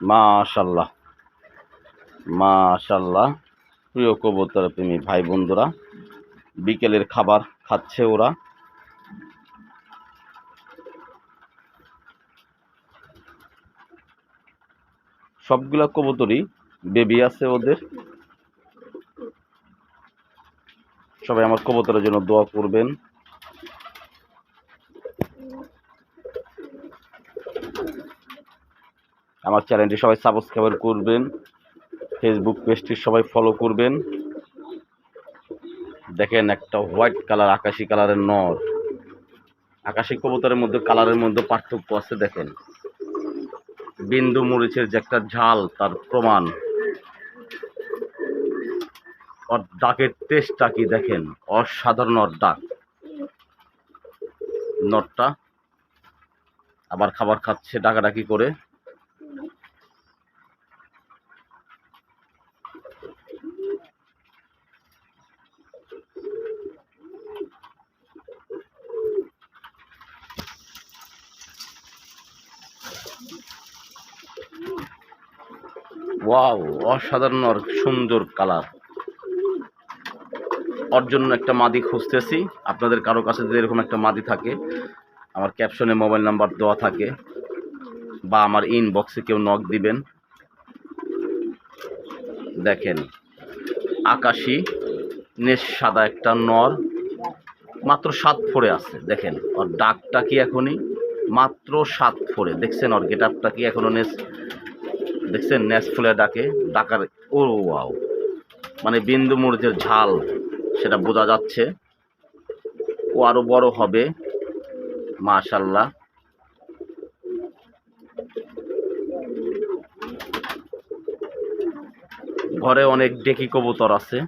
মাশাল্লাহ মাশাল্লাহ প্রিয় কবুতর প্রেমী ভাই বন্ধুরা, বিকেলের খাবার খাচ্ছে ওরা। সবগুলা কবুতরই বেবি আছে ওদের। সবাই আমার কবুতরের জন্য দোয়া করবেন। আমার চ্যানেলটি সবাই সাবস্ক্রাইব করবেন। ফেসবুক পেজটি সবাই ফলো করবেন। দেখেন একটা হোয়াইট কালার আকাশি কালারের নর। আকাশি কবুতরের মধ্যে কালারের মধ্যে পার্থক্য আছে, দেখেন। বিন্দু মরিচের যে একটা ঝাল, তার প্রমাণ। ওর ডাকের টেস্টটা কি, দেখেন? অসাধারণ ওর ডাক নটটা আবার খাবার খাচ্ছে, ডাকাডাকি করে। ওয়াও অসাধারণ সুন্দর কালার ওর জন্য একটা মাদি খুঁজতেছি। আপনাদের কারও কাছে যদি এরকম একটা মাদি থাকে, আমার ক্যাপশনে মোবাইল নাম্বার দেওয়া থাকে, বা আমার ইনবক্সে কেউ নক দিবেন। দেখেন, আকাশি নেশ সাদা একটা নর, মাত্র সাত ফোরে আছে। দেখেন, ওর ডাকটা কি এখনই? মাত্র সাত ফোরে। দেখছেন ওর গেট আপটা কি এখনও নেস, দেখছেন নেস ফুলে ডাকে, ডাকার, ও ওয়াও। মানে বিন্দু মরিচের ঝাল, সেটা বোঝা যাচ্ছে। ও আরও বড় হবে, মাশাল্লাহ। ঘরে অনেক ডেকি কবুতর আছে।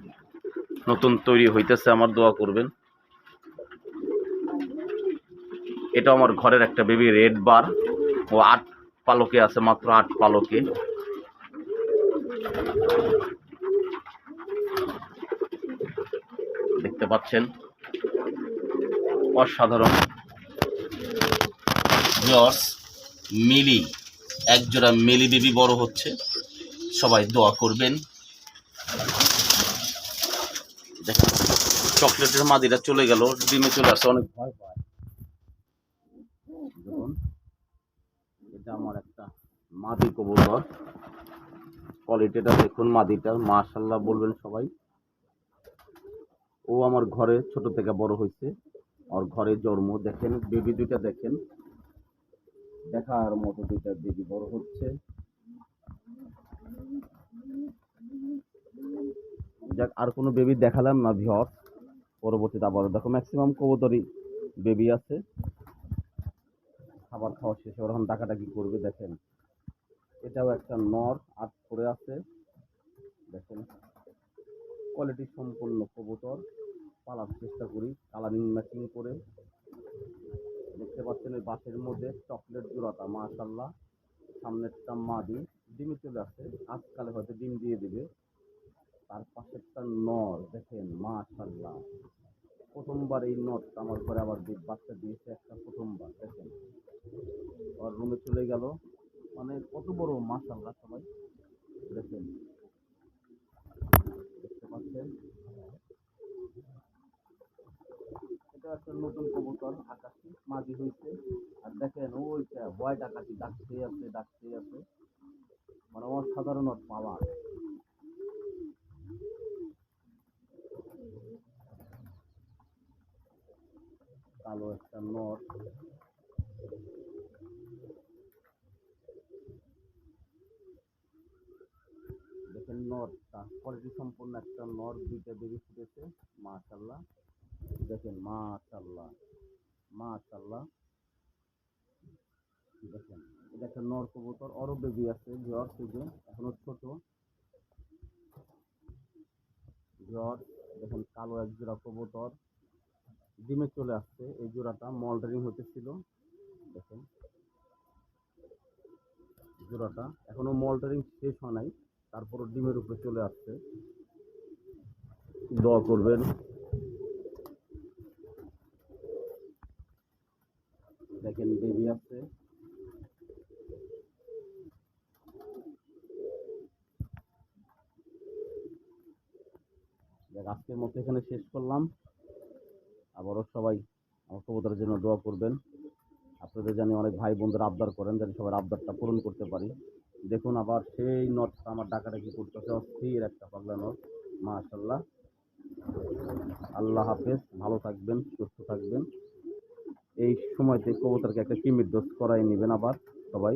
নতুন তৈরি হইতেছে, আমার দোয়া করবেন। এটা আমার ঘরের একটা বেবি রেড বার। ও আট পালকে আছে, মাত্র আট পালকে। দেখতে পাচ্ছেন? অসাধারণ। ভিউয়ার্স, মিলি, একজোড়া মিলি বেবি বড় হচ্ছে। সবাই দোয়া করবেন। দেখেন, চকলেটের মাদিটা চলে গেল, ডিমে চলে আসছে অনেক ভয় পায় দেখুন এটা আমার একটা মাদি কবুতর। কোয়ালিটিটা দেখুন মাদিটা মাশাল্লাহ বলবেন সবাই। ও আমার ঘরে ছোট থেকে বড় হয়েছে, ওর ঘরে জন্ম। দেখেন বেবি দুইটা দেখেন। দেখার মতো দুইটা বেবি বড় হচ্ছে। যাক, আর কোনো বেবি দেখালাম না ভিওর পরবর্তীতে আবার দেখো ম্যাক্সিমাম কবুতরই বেবি আছে। খাবার খাওয়া শেষে ওরকম ডাকাডাকি করবে, দেখেন। এটাও একটা নর, আট করে আছে। দেখেন। কোয়ালিটি সম্পূর্ণ কবুতর। পালার চেষ্টা করি কালারিং ম্যাচিং করে। দেখতে পাচ্ছেন এই বাসের মধ্যে চকলেট জোড়াটা মাশাল্লাহ সামনেরটা মাদি, ডিমে চলে আসছে। আজকালে হয়তো ডিম দিয়ে দিবে। তার পাশেরটা নর, দেখেন মাশাল্লাহ প্রথমবার এই নটটা আমার ঘরে আবার বাচ্চা দিয়েছে একটা প্রথমবার, দেখেন। আর রুমে চলে গেল। মানে কত বড় মাছ আমরা সবাই, দেখেন। দেখতে পাচ্ছেন? এটা একটা নতুন কবুতর, আকাশি, মাঝি হয়েছে। আর দেখেন, ওইটা হোয়াইট আকাশি ডাকতে আছে ডাকতে আছে। মানে অসাধারণ পাওয়ার। কালো একটা নর দেখেন নরটা কোয়ালিটি সম্পূর্ণ একটা নর দুইটা বেবি ফুটেছে মাশাল্লাহ দেখেন মাশাল্লাহ মাশাল্লাহ দেখেন, এটা একটা নর কবুতর আরও বেবি আছে জ্বর সুযোগ এখনও ছোট। জ্বর দেখেন কালো এক জোড়া কবুতর। ডিমে চলে আসছে। এই জোড়াটা মল্ডারিং হতেছিল দেখেন। জোড়াটা এখনও মল্ডারিং শেষ হয় নাই। তারপরও ডিমের উপরে চলে আসছে। দোয়া করবেন। দেখেন, বেবি আসছে আজকের মতো এখানে শেষ করলাম। আবারও সবাই আমার জন্য দোয়া করবেন। আপনাদের জানি অনেক ভাই বন্ধুরা আবদার করেন জানি সবার আবদারটা পূরণ করতে পারি। দেখুন আবার সেই নটটা আমার ডাকাডাকি করতেছে, অস্থির একটা পাগলা নট। মাশাল্লাহ আল্লাহ হাফেজ, ভালো থাকবেন, সুস্থ থাকবেন। এই সময়তে কবুতরকে একটা কিমির ডোজ করাই নেবেন আবার সবাই।